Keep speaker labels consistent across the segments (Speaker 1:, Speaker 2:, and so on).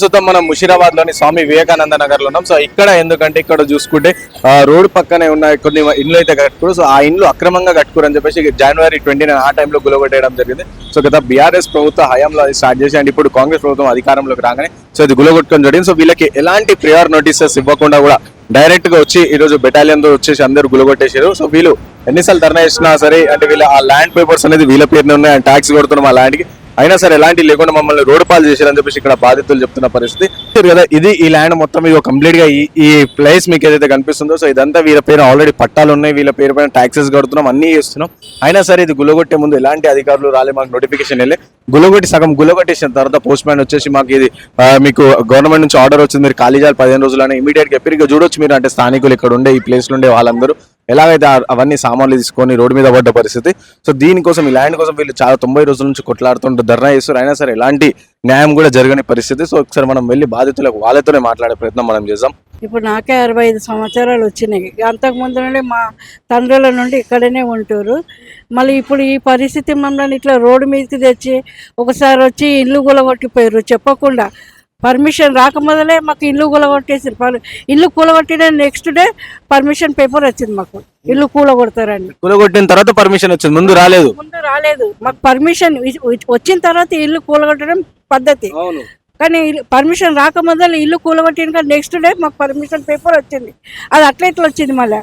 Speaker 1: ప్రస్తుతం మనం ముషిరాబాద్లోని స్వామి వివేకానంద నగర్లో ఉన్నాం. సో ఇక్కడ ఎందుకంటే ఇక్కడ చూసుకుంటే రోడ్ రోడ్డు పక్కనే ఉన్న కొన్ని ఇండ్లు అయితే కట్టుకోరు సో ఆ ఇండ్లు అక్రమంగా కట్టుకోరు అని చెప్పేసి జనవరి ట్వంటీ ఆ టైంలో గులగొట్టేయడం జరిగింది. సో గత బీఆర్ఎస్ ప్రభుత్వ హయాంలో అది స్టార్ట్ చేసి అండ్ ఇప్పుడు కాంగ్రెస్ ప్రభుత్వం అధికారంలోకి రాగానే సో ఇది గులగొట్టుకొని జరిగింది. సో వీళ్ళకి ఎలాంటి ప్రియర్ నోటీసెస్ ఇవ్వకుండా కూడా డైరెక్ట్గా వచ్చి ఈ రోజు బెటాలియన్తో వచ్చేసి అందరూ గులగొట్టేసారు సో వీళ్ళు ఎన్నిసార్లు ధర్నా చేసినా సరే అంటే వీళ్ళ ఆ ల్యాండ్ పేపర్స్ అనేది వీళ్ళ పేరునే ఉన్నాయి అండ్ ట్యాక్స్ కొడుతున్నాం ఆ ల్యాండ్కి. అయినా సరే ఎలాంటి లేకుండా మమ్మల్ని రోడ్డు పాలు చేశారని చెప్పేసి ఇక్కడ బాధితులు చెప్తున్న పరిస్థితి. కదా ఇది ఈ ల్యాండ్ మొత్తం ఇది కంప్లీట్గా ఈ ఈ ప్లేస్ మీకు ఏదైతే కనిపిస్తుందో సో ఇదంతా వీళ్ళ పేరు ఆల్రెడీ పట్టాలు ఉన్నాయి వీళ్ళ పేరు పైన ట్యాక్సెస్ కడుతున్నాం అన్ని చేస్తున్నాం. అయినా సరే ఇది గులగొట్టే ముందు ఎలాంటి అధికారులు రాలే మాకు నోటిఫికేషన్ వెళ్ళి గులగొట్టి సగం గులగొట్టేసిన తర్వాత పోస్ట్ మ్యాన్ వచ్చేసి మాకు ఇది మీకు గవర్నమెంట్ నుంచి ఆర్డర్ వచ్చింది మీరు ఖాళీ చేయాలి పదిహేను రోజులని ఇమీడియట్గా ఎప్పటికీ చూడొచ్చు మీరు అంటే స్థానికులు ఇక్కడ ఉండే ఈ ప్లేస్ ఉండే వాళ్ళందరూ. ఎలాగైతే అవన్నీ సామాన్లు తీసుకొని రోడ్డు మీద పడ్డ పరిస్థితి? సో దీనికోసం ఈ ల్యాండ్ కోసం వీళ్ళు చాలా తొంభై రోజుల నుంచి కొట్లాడుతుంటారు ధర్నా చేస్తారు అయినా సరే ఎలాంటి న్యాయం కూడా జరగని పరిస్థితి. సో ఒకసారి మనం వెళ్ళి బాధితులకు వాళ్ళతోనే మాట్లాడే ప్రయత్నం మనం చేద్దాం.
Speaker 2: ఇప్పుడు నాకే అరవై ఐదు సంవత్సరాలు వచ్చినాయి. అంతకు ముందు నుండి మా తండ్రుల నుండి ఇక్కడనే ఉంటారు. మళ్ళీ ఇప్పుడు ఈ పరిస్థితి మమ్మల్ని ఇట్లా రోడ్డు మీదకి తెచ్చి ఒకసారి వచ్చి ఇల్లు కూలగొట్టిపోయారు చెప్పకుండా పర్మిషన్ రాకముందలే మాకు ఇల్లు కూలగొట్టేసారు పర్ ఇల్లు కూలగొట్టిన నెక్స్ట్ డే పర్మిషన్ పేపర్ వచ్చింది మాకు. ఇల్లు కూలగొడతారని.
Speaker 1: కూలగొట్టిన తర్వాత పర్మిషన్ వచ్చింది ముందు రాలేదు.
Speaker 2: ముందు రాలేదు. మాకు పర్మిషన్ వచ్చిన తర్వాత ఇల్లు కూలగొట్టడం పద్ధతి. కానీ పర్మిషన్ రాకముందర ఇల్లు కూలగొట్టిన నెక్స్ట్ డే మాకు పర్మిషన్ పేపర్ వచ్చింది. అది అట్లా ఇట్లా వచ్చింది మళ్ళీ.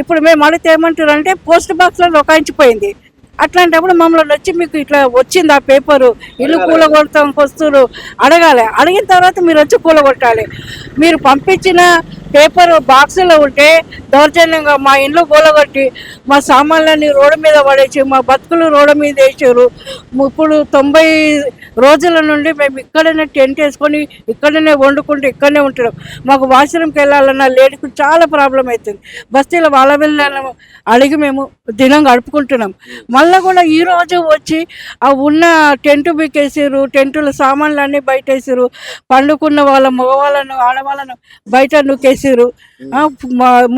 Speaker 2: ఇప్పుడు మేము అడిగితే ఏమంటారు అంటే పోస్ట్ బాక్స్లో లొకాయించిపోయింది అట్లాంటప్పుడు మమ్మల్ని వచ్చి మీకు ఇట్లా వచ్చింది ఆ పేపరు? ఇల్లు కూలగొడతాం వస్తువులు. అడగాలి. అడిగిన తర్వాత మీరు వచ్చి కూలగొట్టాలి. మీరు పంపించిన పేపర్ బాక్సులో ఉంటే దౌర్జన్యంగా మా ఇంట్లో కూలగొట్టి మా సామాన్లన్నీ రోడ్డు మీద పడేసి మా బతుకులు రోడ్డు మీద వేసారు. ఇప్పుడు తొంభై రోజుల నుండి మేము ఇక్కడనే టెంట్ వేసుకొని ఇక్కడనే వండుకుంటూ ఇక్కడనే ఉంటున్నాం. మాకు వాష్రూమ్కి వెళ్ళాలన్నా లేడీకి చాలా ప్రాబ్లం అవుతుంది. బస్తీలో వాళ్ళ వెళ్ళాలని అడిగి మేము దినం గడుపుకుంటున్నాం మళ్ళీ కూడా ఈ రోజు వచ్చి ఆ ఉన్న టెంట్ బిక్కేసారు టెంటుల సామాన్లు అన్నీ బయట వేసారు పండుకున్న వాళ్ళ మగవాళ్ళను ఆడవాళ్ళను బయట నూకేసారు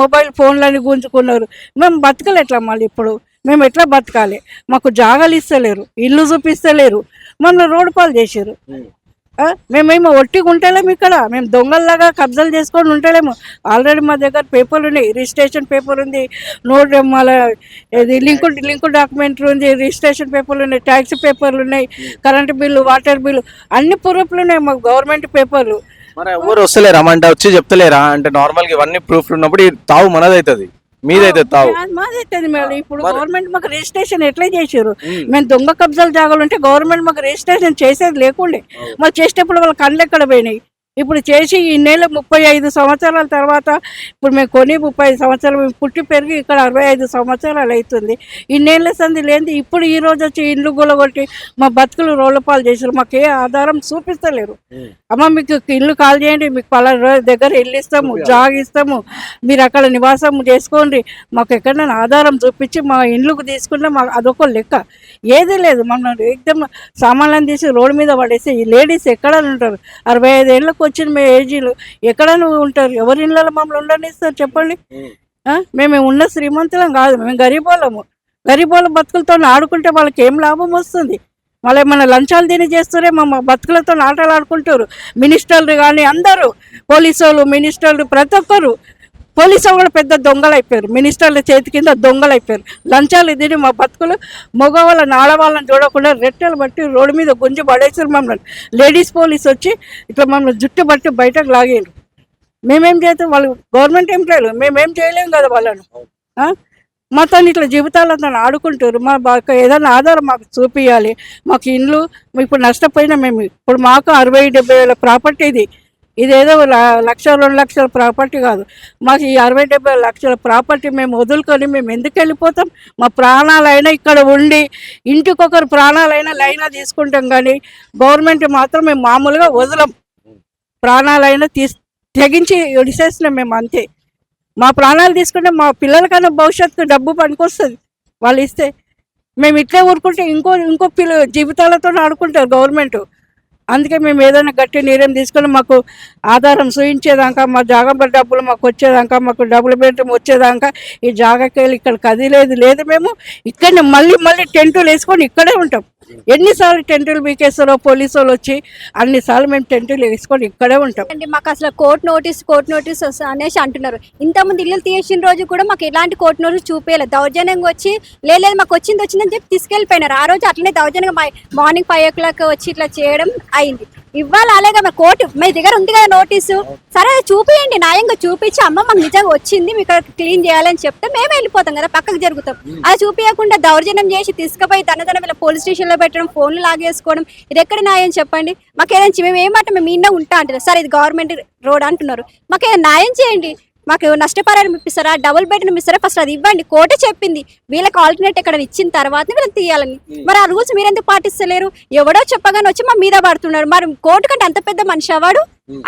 Speaker 2: మొబైల్ ఫోన్లని గుంజుకున్నారు. మేము బతకలు ఎట్లా మళ్ళీ ఇప్పుడు. మేము ఎట్లా బతకాలి? మాకు జాగాలు ఇస్తలేరు ఇల్లు చూపిస్తలేరు. మమ్మల్ని రోడ్డు పాలు చేసారు మేమేమో ఒట్టిగా ఉంటలేము ఇక్కడ. మేము దొంగల్లాగా కబ్జాలు చేసుకొని ఉంటలేము. ఆల్రెడీ మా దగ్గర పేపర్లు ఉన్నాయి. రిజిస్ట్రేషన్ పేపర్ ఉంది. నోట్ మళ్ళీ ఇది లింక్ లింకు డాక్యుమెంట్ ఉంది. రిజిస్ట్రేషన్ పేపర్లు ఉన్నాయి. ట్యాక్స్ పేపర్లు ఉన్నాయి. కరెంటు బిల్లు వాటర్ బిల్లు అన్ని ప్రూఫ్లు ఉన్నాయి మాకు గవర్నమెంట్ పేపర్లు
Speaker 1: మరి ఎవరు వస్తలేరా? అంటే వచ్చి చెప్తలేరా? అంటే నార్మల్గా ఇవన్నీ ప్రూఫ్లు ఉన్నప్పుడు తావు మనదవుతుంది మీదైతే తావు
Speaker 2: మాదైతుంది మేడం. ఇప్పుడు గవర్నమెంట్ మాకు రిజిస్ట్రేషన్ ఎట్లా చేసారు మేము దొంగ కబ్జాలు జాగాలు ఉంటే గవర్నమెంట్ మాకు రిజిస్ట్రేషన్ చేసేది లేకుండే. మరి చేసేటప్పుడు వాళ్ళ కళ్ళు ఎక్కడ పోయినాయి? ఇప్పుడు చేసి ఈ నెల ముప్పై ఐదు సంవత్సరాల తర్వాత ఇప్పుడు మేము కొని ముప్పై ఐదు సంవత్సరాలు మేము పుట్టి పెరిగి ఇక్కడ అరవై ఐదు సంవత్సరాలు అవుతుంది. ఇన్నేళ్ళ సంది లేని ఇప్పుడు ఈ రోజు వచ్చి ఇండ్లు గులగొట్టి మా బతుకులు రోడ్ల పాలు చేసారు మాకు ఏ ఆధారం చూపిస్తలేరు. అమ్మ మీకు ఇల్లు కాల్ చేయండి మీకు పలానా రోజు దగ్గర ఇల్లు ఇస్తాము జాగ్ ఇస్తాము. మీరు అక్కడ నివాసం చేసుకోండి. మాకు ఎక్కడైనా ఆధారం చూపించి మా ఇండ్లకు తీసుకుంటే మాకు అదొక లెక్క. ఏది లేదు. మనం ఎగ్దమ్ సామాన్లను తీసి రోడ్డు మీద పడేసి ఈ లేడీస్ ఎక్కడ ఉంటారు? అరవై ఐదు ఏళ్ళకి వచ్చిన మేము ఏజీలు? ఎక్కడ నువ్వు ఉంటారు? ఎవరి ఇళ్ళలో మమ్మల్ని ఉండనిస్తారు చెప్పండి. మేము ఉన్న శ్రీమంతులం కాదు. మేము గరీబోళ్ళము. గరీబోళ్ళ బతుకులతో ఆడుకుంటే వాళ్ళకి ఏం లాభం వస్తుంది? మళ్ళీ మన లంచాలు తిని చేస్తూనే మా బతుకులతో ఆటలు ఆడుకుంటారు. మినిస్టర్లు కానీ అందరూ పోలీసు వాళ్ళు మినిస్టర్లు ప్రతి ఒక్కరు పోలీసు వాళ్ళు కూడా పెద్ద దొంగలు అయిపోయారు మినిస్టర్ల చేతి కింద దొంగలు అయిపోయారు లంచాలు తిని మా బతుకులు మగవాళ్ళని ఆడవాళ్ళని చూడకుండా రెట్టెలు బట్టి రోడ్డు మీద గుంజి పడేసారు మమ్మల్ని. లేడీస్ పోలీస్ వచ్చి ఇట్లా మమ్మల్ని జుట్టు బట్టి బయటకు లాగారు. మేమేం చేస్తాం? వాళ్ళు గవర్నమెంట్ ఎంప్లాయీలు. మేమేం చేయలేము కదా వాళ్ళను. మాతో ఇట్లా జీవితాలతో ఆడుకుంటారు. మా మాకు ఏదైనా ఆధారం మాకు చూపించాలి మాకు ఇండ్లు ఇప్పుడు నష్టపోయినా మేము. ఇప్పుడు మాకు అరవై డెబ్బై వేల ప్రాపర్టీ ఇది. ఇదేదో లక్ష రెండు లక్షల ప్రాపర్టీ కాదు. మాకు ఈ అరవై డెబ్బై లక్షల ప్రాపర్టీ మేము వదులుకొని మేము ఎందుకు వెళ్ళిపోతాం? మా ప్రాణాలైనా ఇక్కడ ఉండి ఇంటికొకరు ప్రాణాలైనా లైనా తీసుకుంటాం కానీ గవర్నమెంట్ మాత్రం మేము మామూలుగా వదలం. ప్రాణాలైనా తీసి తెగించి విడిసేస్తున్నాం మేము అంతే. మా ప్రాణాలు తీసుకుంటే మా పిల్లలకన్నా భవిష్యత్తు డబ్బు పనికొస్తుంది. వాళ్ళు ఇస్తే. మేము ఇట్లే ఊరుకుంటే ఇంకో ఇంకో పిల్ల జీవితాలతో ఆడుకుంటారు గవర్నమెంట్. అందుకే మేము ఏదైనా గట్టి నిర్ణయం తీసుకొని మాకు ఆధారం చూయించేదాకా మా జాగా డబ్బులు మాకు వచ్చేదాకా మాకు డబుల్ బెడ్రూమ్ వచ్చేదాకా ఈ జాగాకి వెళ్ళి ఇక్కడ కదిలేదు లేదు మేము. ఇక్కడనే మళ్ళీ మళ్ళీ టెంటులు వేసుకొని ఇక్కడే ఉంటాం. ఎన్నిసార్లు టెంటులు మీకేస్తారో పోలీసు వాళ్ళు వచ్చి అన్నిసార్లు మేము టెంటులు వేసుకొని ఇక్కడే ఉంటాం.
Speaker 3: అంటే మాకు అసలు కోర్టు నోటీస్ కోర్టు నోటీస్ వస్తా- అనేసి అంటున్నారు. ఇంతకుముందు ఇల్లు తీసిన రోజు కూడా మాకు ఎలాంటి కోర్టు నోటీస్ చూపించలేదు దౌర్జన్యంగా వచ్చి లేదు మాకు వచ్చింది వచ్చిందని చెప్పి తీసుకెళ్ళిపోయినారు. ఆ రోజు అట్లనే దౌర్జన్యంగా మా- మార్నింగ్ ఫైవ్ ఓ క్లాక్ వచ్చి ఇట్లా చేయడం అయింది. ఇవ్వాలి అలాగే మా కోర్టు. మీ దగ్గర ఉంది కదా నోటీసు? సరే అది చూపియండి. న్యాయంగా చూపించి అమ్మ మాకు నిజంగా వచ్చింది మీకు క్లీన్ చేయాలని చెప్తే మేమే వెళ్ళిపోతాం కదా పక్కకు జరుగుతాం. అది చూపించకుండా దౌర్జన్యం చేసి తీసుకుపోయి తన వీళ్ళ పోలీస్ స్టేషన్లో పెట్టడం ఫోన్లు లాగేసుకోవడం ఇది ఎక్కడ న్యాయం చెప్పండి? మాకు ఏదైనా మేము ఏమంటే మేము ఇన్న ఉంటా అంటారు సార్ ఇది గవర్నమెంట్ రోడ్ అంటున్నారు. మాకు ఏదైనా న్యాయం చేయండి. మాకు నష్టపరిహారం ఇప్పిస్తారా? డబుల్ బెడ్రూమ్ ఇస్తారా ఫస్ట్ అది ఇవ్వండి. కోర్టు చెప్పింది. వీళ్ళకి ఆల్టర్నేట్ ఎక్కడ ఇచ్చిన తర్వాత వీళ్ళకి తీయాలని. మరి ఆ రూల్స్ మీరు ఎందుకు పాటిస్తలేరు? ఎవడో చెప్పగానే వచ్చి మా మీద పడుతున్నారు. మరి కోర్టు కంటే అంత పెద్ద మనిషి అవాడు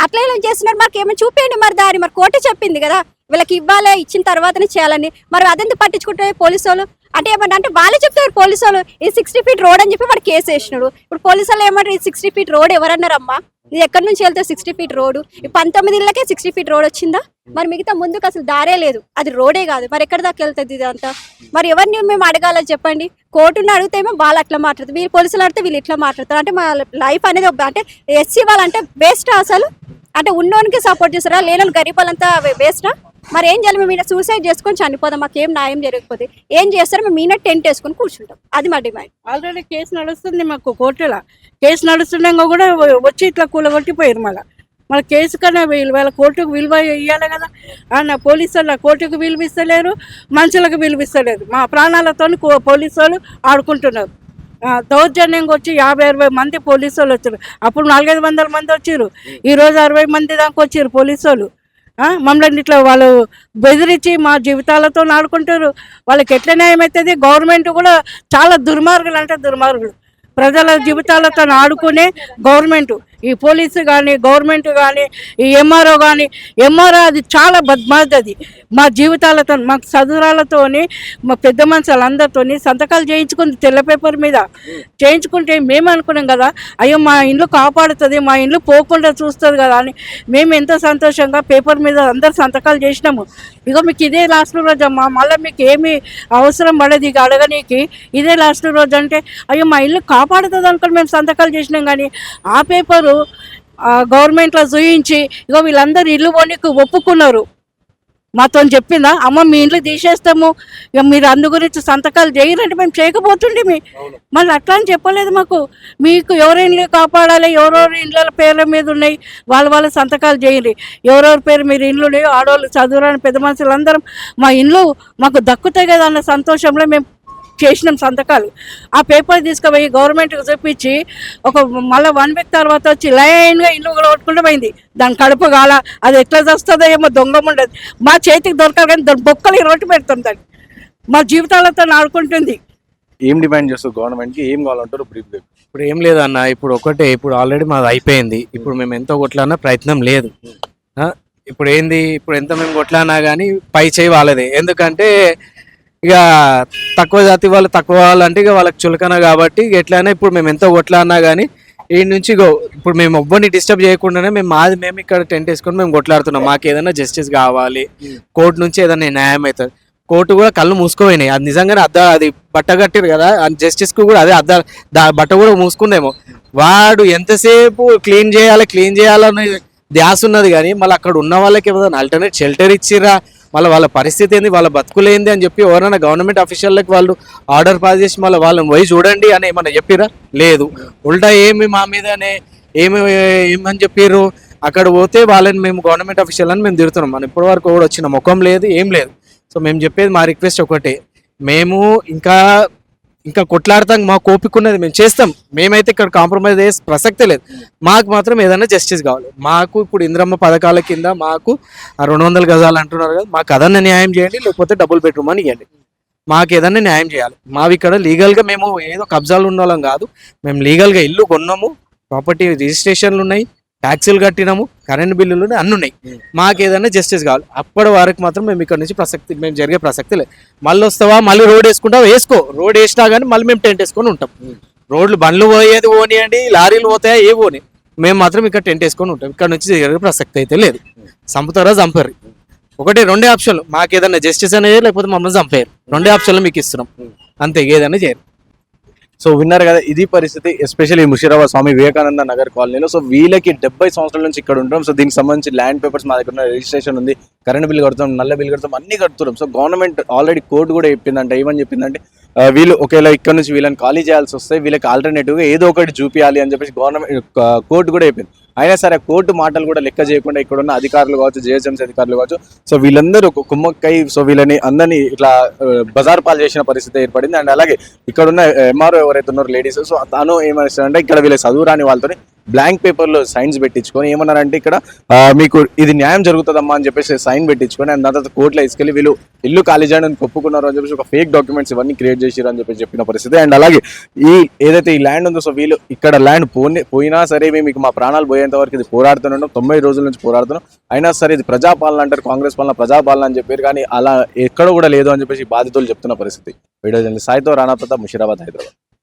Speaker 3: అట్లా ఇలా చేస్తున్నారు. మాకు ఏమైనా చూపించండి మరి దారి. మరి కోర్టు చెప్పింది కదా. వీళ్ళకి ఇవ్వాలి? ఇచ్చిన తర్వాతనే చేయాలని. మరి అదెందుకు పట్టించుకుంటే పోలీసు వాళ్ళు? అంటే ఏమన్నా అంటే వాళ్ళే చెప్తారు పోలీసు వాళ్ళు ఈ సిక్స్టీ ఫీట్ రోడ్ అని చెప్పి వాడు కేసు వేసినాడు. ఇప్పుడు పోలీసు వాళ్ళు ఏమంటారు ఈ సిక్స్టీ ఫీట్ రోడ్ ఎవరన్నారమ్మా? ఇది ఎక్కడి నుంచి వెళ్తే సిక్స్టీ ఫీట్ రోడ్ ఈ పంతొమ్మిది ఇళ్ళకే సిక్స్టీ ఫీట్ రోడ్ వచ్చిందా? మరి మిగతా ముందుకు అసలు దారే లేదు. అది రోడే కాదు. మరి ఎక్కడి దాకా వెళ్తుంది ఇదంతా? మరి ఎవరిని మేము అడగాలని చెప్పండి? కోర్టుని అడిగితేమో వాళ్ళు అట్లా మాట్లాడతారు. వీళ్ళు పోలీసులు అడిగితే వీళ్ళు ఇట్లా మాట్లాడతారు. అంటే మా లైఫ్ అనేది అంటే ఎస్సీ వాళ్ళంటే బెస్ట్ అసలు? అంటే ఉన్నోనికి సపోర్ట్ చేస్తారా? లేని గరీబ్ వాళ్ళంతా వేస్టా మరి ఏం చేయాలి? మేము సూసైడ్ చేసుకొని చనిపోదాం. మాకు ఏం న్యాయం జరగకపోతే ఏం చేస్తారు? మేము ఈయన టెంట్ వేసుకుని కూర్చుంటాం. అది మా డిమాండ్.
Speaker 2: ఆల్రెడీ కేసు నడుస్తుంది మాకు కోర్టులో. కేసు నడుస్తుండగా కూడా వచ్చి ఇట్లా కూలగొట్టిపోయారు మళ్ళీ. మళ్ళీ కేసు కన్నా వాళ్ళ కోర్టుకు విలువ ఇవ్వాలి కదా. ఆ నా పోలీసు వాళ్ళు కోర్టుకు విలువిస్తలేరు మనుషులకు విలువిస్తలేరు మా ప్రాణాలతో పోలీసు వాళ్ళు ఆడుకుంటున్నారు. దౌర్జన్యంగా వచ్చి యాభై అరవై మంది పోలీసు వాళ్ళు వచ్చారు అప్పుడు నాలుగైదు వందల మంది వచ్చారు ఈ రోజు అరవై మంది దాకా వచ్చారు పోలీసు వాళ్ళు. మమ్మల్ని ఇట్లా వాళ్ళు బెదిరించి మా జీవితాలతో ఆడుకుంటారు వాళ్ళకి ఎట్లా న్యాయం అవుతుంది గవర్నమెంట్ కూడా చాలా దుర్మార్గులు అంటే దుర్మార్గులు. ప్రజల జీవితాలతో ఆడుకునే గవర్నమెంట్. ఈ పోలీసు కానీ గవర్నమెంట్ కానీ ఈ ఎంఆర్ఓ కానీ ఎంఆర్ఓ అది చాలా బద్మాదది అది మా జీవితాలతో మా చదువురాలతోని మా పెద్ద మనుషులందరితోని సంతకాలు చేయించుకుంది తెల్ల పేపర్ మీద. చేయించుకుంటే మేము అనుకున్నాం కదా అయ్యో మా ఇల్లు కాపాడుతుంది మా ఇల్లు పోకుండా చూస్తుంది కదా అని. మేము ఎంతో సంతోషంగా పేపర్ మీద అందరు సంతకాలు చేసినాము. ఇగో మీకు ఇదే లాస్ట్ రోజు అమ్మా మళ్ళీ మీకు ఏమి అవసరం పడేది ఇక అడగనీకి. ఇదే లాస్ట్ రోజు అంటే అయ్యో మా ఇల్లు కాపాడుతుంది అనుకుని మేము సంతకాలు చేసినాం కానీ ఆ పేపర్ గవర్నమెంట్లో చూయించి ఇగో వీళ్ళందరూ ఇల్లు పోనీకి ఒప్పుకున్నారు. మాతో చెప్పిందా? అమ్మ మీ ఇంట్లో తీసేస్తాము. ఇక మీరు అందు గురించి సంతకాలు చేయరంటే మేము చేయకపోతుండే మీ. మళ్ళీ అట్లా అని చెప్పలేదు మాకు. మీకు ఎవరి ఇల్లు కాపాడాలి ఎవరెవరి ఇళ్ళ పేర్ల మీద ఉన్నాయి వాళ్ళ వాళ్ళ సంతకాలు చేయండి. ఎవరెవరి పేరు మీరు ఇండ్లు ఉన్నాయో ఆడవాళ్ళు చదువురాని పెద్ద మనుషులు అందరం మా ఇండ్లు మాకు దక్కుతాయి కదా అన్న సంతోషంలో మేము చేసినాం సంతకాలు. ఆ పేపర్ తీసుకుపోయి గవర్నమెంట్కి చూపించి ఒక మళ్ళీ వన్ వీక్ తర్వాత వచ్చి లైన్గా ఇల్లు కూడా కొట్టుకుంటూ పోయింది. దాని కడుపు కాల అది ఎట్లా వస్తుందో ఏమో దొంగ ఉండదు మా చేతికి దొరకాలి కానీ దాని బొక్కలు రొట్టి పెడుతుంది దాన్ని. మా జీవితాలతో ఆడుకుంటుంది.
Speaker 1: ఏం డిమాండ్ చేస్తారు గవర్నమెంట్కి? ఏం కావాలంటారు బ్రీఫ్
Speaker 4: ఇప్పుడు ఏం లేదు అన్న ఇప్పుడు ఒకటే ఇప్పుడు ఆల్రెడీ మాది అయిపోయింది. ఇప్పుడు మేము ఎంతో కొట్లాడినా ప్రయత్నం లేదు. ఇప్పుడు ఏంది? ఇప్పుడు ఎంత మేము కొట్లాడినా కానీ పై చేయి వాళ్ళది. ఎందుకంటే ఇక తక్కువ జాతి వాళ్ళు తక్కువ వాళ్ళు అంటే ఇక వాళ్ళకి చులకన కాబట్టి ఎట్లయినా ఇప్పుడు మేము ఎంతో కొట్లాడినా కానీ ఈ నుంచి గో ఇప్పుడు మేము ఎవ్వరిని డిస్టర్బ్ చేయకుండానే మేము మాది మేము ఇక్కడ టెంట్ వేసుకొని మేము కొట్లాడుతున్నాం. మాకు ఏదైనా జస్టిస్ కావాలి కోర్టు నుంచి ఏదైనా న్యాయం అవుతుంది. కోర్టు కూడా కళ్ళు మూసుకోపోయినాయి. అది నిజంగానే అద్ద అది బట్ట కట్టారు కదా జస్టిస్కు కూడా అదే అద్ద దా బట్ట కూడా మూసుకుందేమో. వాడు ఎంతసేపు క్లీన్ చేయాలి క్లీన్ చేయాలని ధ్యాస ఉన్నది కానీ మళ్ళీ అక్కడ ఉన్న వాళ్ళకి ఏమైనా ఆల్టర్నేట్ షెల్టర్ ఇచ్చిరా మళ్ళీ వాళ్ళ పరిస్థితి ఏంది? వాళ్ళ బతుకులేంది అని చెప్పి ఎవరైనా గవర్నమెంట్ అఫీషియల్కి వాళ్ళు ఆర్డర్ పాస్ చేసి మళ్ళీ వాళ్ళని పోయి చూడండి అని ఏమన్నా చెప్పిరా? లేదు. ఉల్టా ఏమి మా మీదనే ఏమి ఏమని చెప్పారు అక్కడ పోతే వాళ్ళని మేము గవర్నమెంట్ అఫీషియల్ అని మేము తిడుతున్నాం. మనం ఇప్పటి వరకు కూడా వచ్చిన ముఖం లేదు ఏం లేదు. సో మేము చెప్పేది మా రిక్వెస్ట్ ఒకటే. మేము ఇంకా ఇంకా కొట్లాడతాం మా కోపికున్నది మేము చేస్తాం. మేమైతే ఇక్కడ కాంప్రమైజ్ అయ్యే ప్రసక్తే లేదు. మాకు మాత్రం ఏదైనా జస్టిస్ కావాలి. మాకు ఇప్పుడు ఇంద్రమ్మ పథకాల కింద మాకు ఆ రెండు వందల గజాలు అంటున్నారు కదా మాకు అదన్నా న్యాయం చేయండి లేకపోతే డబుల్ బెడ్రూమ్ అని ఇవ్వండి మాకు ఏదన్నా న్యాయం చేయాలి. మావి ఇక్కడ లీగల్గా మేము ఏదో కబ్జాలు ఉన్న కాదు. మేము లీగల్గా ఇల్లు కొన్నాము ప్రాపర్టీ రిజిస్ట్రేషన్లు ఉన్నాయి. ట్యాక్సీలు కట్టినాము కరెంట్ బిల్లులు అన్ని ఉన్నాయి. మాకు ఏదైనా జస్టిస్ కావాలి. అప్పటి వరకు మాత్రం మేము ఇక్కడ నుంచి ప్రసక్తి మేము జరిగే ప్రసక్తి లేదు. మళ్ళీ వస్తావా మళ్ళీ రోడ్ వేసుకుంటావా వేసుకో. రోడ్ వేసినా కానీ మళ్ళీ మేము టెంట్ వేసుకొని ఉంటాం. రోడ్లు బండ్లు పోయేది పోనీయండి లారీలు పోతాయా ఏ పోని. మేము మాత్రం ఇక్కడ టెంట్ వేసుకొని ఉంటాం. ఇక్కడ నుంచి జరిగే ప్రసక్తి అయితే లేదు. చంపుతారా చంపరు. ఒకటే రెండే ఆప్షన్లు. మాకు ఏదైనా జస్టిస్ అనేది లేకపోతే మమ్మల్ని చంపారు రెండే ఆప్షన్లు మీకు ఇస్తున్నాం. అంతే ఏదైనా చేయరు
Speaker 1: సో విన్నారు కదా ఇది పరిస్థితి ఎస్పెషల్లీ ముషిరాబాద్ స్వామి వివేకానంద నగర్ కాలనీలో. సో వీళ్ళకి డెబ్బై సంవత్సరాల నుంచి ఇక్కడ ఉంటాం సో దీనికి సంబంధించి ల్యాండ్ పేపర్స్ మా దగ్గర రిజిస్ట్రేషన్ ఉంది కరెంట్ బిల్ కడుతున్నాం నల్ల బిల్ కడతాం అన్ని కడుతున్నాం. సో గవర్నమెంట్ ఆల్రెడీ కోర్టు కూడా చెప్పిందంటే ఏమని చెప్పిందంటే వీళ్ళు ఒకవేళ ఇక్కడ నుంచి వీళ్ళని ఖాళీ చేయాల్సి వస్తే వీళ్ళకి ఆల్టర్నేటివ్గా ఏదో ఒకటి చూపించాలి అని చెప్పేసి గవర్నమెంట్ కోర్టు కూడా అయిపోయింది. అయినా సరే కోర్టు మాటలు కూడా లెక్క చేయకుండా ఇక్కడ ఉన్న అధికారులు కావచ్చు జేఎస్ఎంసీ అధికారులు కావచ్చు సో వీళ్ళందరూ ఒక కుమ్మక్కై సో వీళ్ళని అందరినీ ఇట్లా బజార్ పాలు చేసిన పరిస్థితి ఏర్పడింది. అండ్ అలాగే ఇక్కడ ఉన్న ఎంఆర్ఓ ఎవరైతే ఉన్నారో లేడీస్ సో తను ఏమనిస్తారంటే ఇక్కడ వీళ్ళ చదువు రాని వాళ్ళతో బ్లాంక్ పేపర్లో సైన్స్ పెట్టించుకొని ఏమన్నారంటే ఇక్కడ మీకు ఇది న్యాయం జరుగుతుందమ్మా అని చెప్పేసి సైన్ పెట్టించుకొని అండ్ దాని తర్వాత కోర్టులో తీసుకెళ్ళి వీళ్ళు ఇల్లు ఖాళీ చేయడం ఒప్పుకున్నారు అని చెప్పేసి ఒక ఫేక్ డాక్యుమెంట్స్ ఇవన్నీ క్రియేట్ చేసిరు అని చెప్పేసి చెప్పిన పరిస్థితి. అండ్ అలాగే ఈ ఏదైతే ఈ ల్యాండ్ ఉందో సో వీళ్ళు ఇక్కడ ల్యాండ్ పోని పోయినా సరే మేము మీకు మా ప్రాణాలు పోయేంత వరకు ఇది పోరాడుతున్నాం తొంభై రోజుల నుంచి పోరాడుతున్నాం అయినా సరే ఇది ప్రజాపాలన అంటారు కాంగ్రెస్ పాలన ప్రజాపాలన అని చెప్పారు కానీ అలా ఎక్కడ కూడా లేదు అని చెప్పేసి బాధితులు చెప్తున్న పరిస్థితి. వీడియో సాయితో రాణా ప్రతాప్ ముషిరాబాద్ హైదరాబాద్.